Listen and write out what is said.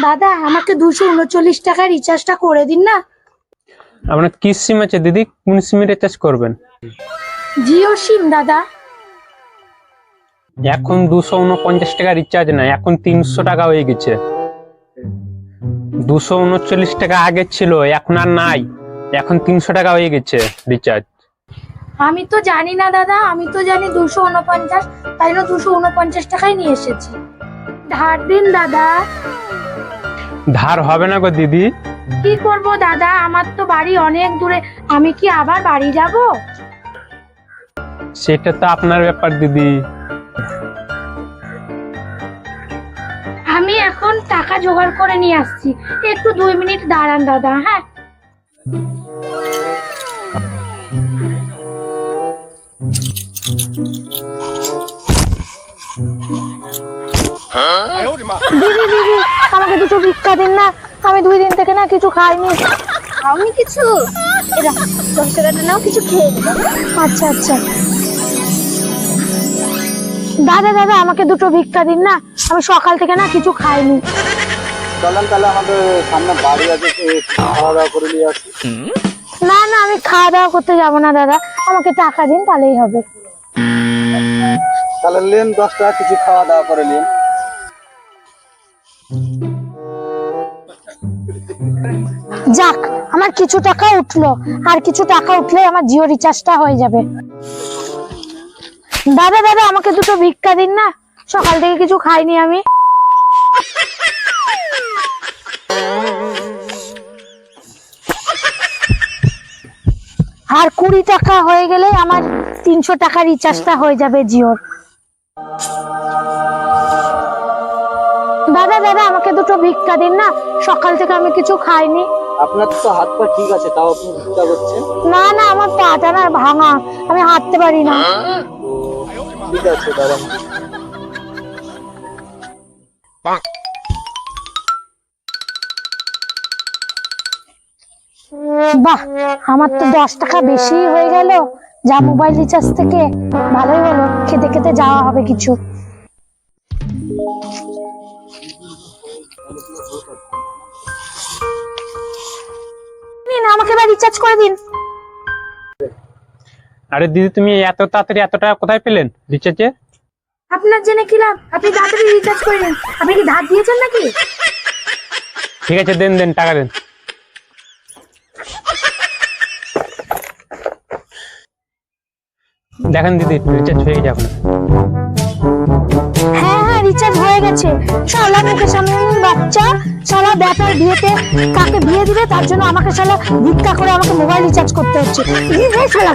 দাদা আমাকে দুশো উনচল্লিশ টাকা রিচার্জটা করে দিন না। আপনার কি সিম আছে দিদি? কোন সিমে রিচার্জ করবেন? জিও সিম দাদা। এখন দুশো উনপঞ্চাশ টাকা রিচার্জ নাই এখন তিনশো টাকা হয়ে গেছে। দুশো উনচল্লিশ টাকা আগে ছিল এখন আর নাই। এখন তিনশো টাকা হয়ে গেছে রিচার্জ আমি তো জানি না দাদা আমি তো জানি দুশো উনপঞ্চাশ তাই জন্য দুশো উনপঞ্চাশ টাকাই নিয়ে এসেছি। ধার দিন দাদা। ধার হবে না গো দিদি। কি করব দাদা? আমার তো বাড়ি অনেক দূরে। আমি কি আবার বাড়ি যাব? সেটা তো আপনার ব্যাপার দিদি। আমি এখন টাকা জোগাড় করে নিয়ে আসছি। একটু দুই মিনিট দাঁড়ান দাদা হ্যাঁ? আমাকে দুটো ভিক্ষা দিন না। আমি দুই দিন থেকে না কিছু খাইনি। খাওনি কিছু? দশ টাকাটা নাও কিছু খেয়ে আচ্ছা আচ্ছা। দাদা দাদা আমাকে দুটো ভিক্ষা দিন না। আমি সকাল থেকে না কিছু খাইনি। চলেন তাহলে আমাদের সামনে বাড়ি আছে খাওয়া দাওয়া করে নিয়ে আসি। না না আমি খাওয়া দাওয়া করতে যাব না দাদা। আমাকে টাকা দিন তাহলেই হবে। তাহলে লেন দশ টাকা কিছু খাওয়া দাওয়া করে নিন। যাক, আমার কিছু টাকা উঠল। আর কিছু টাকা উঠলে আমার জিও রিচার্জটা হয়ে যাবে। দাদা দাদা আমাকে দুটো ভিক্ষা দিন না। সকাল থেকে কিছু খাইনি আমি। আর কুড়ি টাকা হয়ে গেলে আমার তিনশো টাকা রিচার্জটা হয়ে যাবে জিওর। দাদা দাদা আমাকে দুটো ভিক্ষা দিন না। সকাল থেকে আমি কিছু খাইনি। আপনার তো হাত পা ঠিক আছে তাও আপনি চিন্তা করছেন? না না আমার পাটা না ভাঙা। আমি হাঁটতে পারি না। ঠিক আছে দাদা। বাহ আমার তো দশ টাকা বেশি হয়ে গেল। যা মোবাইল রিচার্জ থেকে ভালোই হলো। খেতে খেতে যাওয়া হবে কিছু। আমাকে এবার রিচার্জ করে দিন। আরে দিদি তুমি এত তাড়াতাড়ি এত টাকা কোথায় পেলেন রিচার্জে আপনার জেনে কি লাভ? আপনি তাড়াতাড়ি রিচার্জ করে দিন আপনি কি ধার দিয়েছেন নাকি? ঠিক আছে দেন দেন টাকা দেন। দেখেন দিদি রিচার্জ হয়ে গেছে আপনার রিচার্জ হয়ে গেছে শালা মুখে সামনে বাচ্চা, শালা ব্যাটার বিয়েতে কাকে বিয়ে দিবে, তার জন্য আমাকে শালা ভিক্ষা করে আমাকে মোবাইল রিচার্জ করতে হচ্ছে শালা।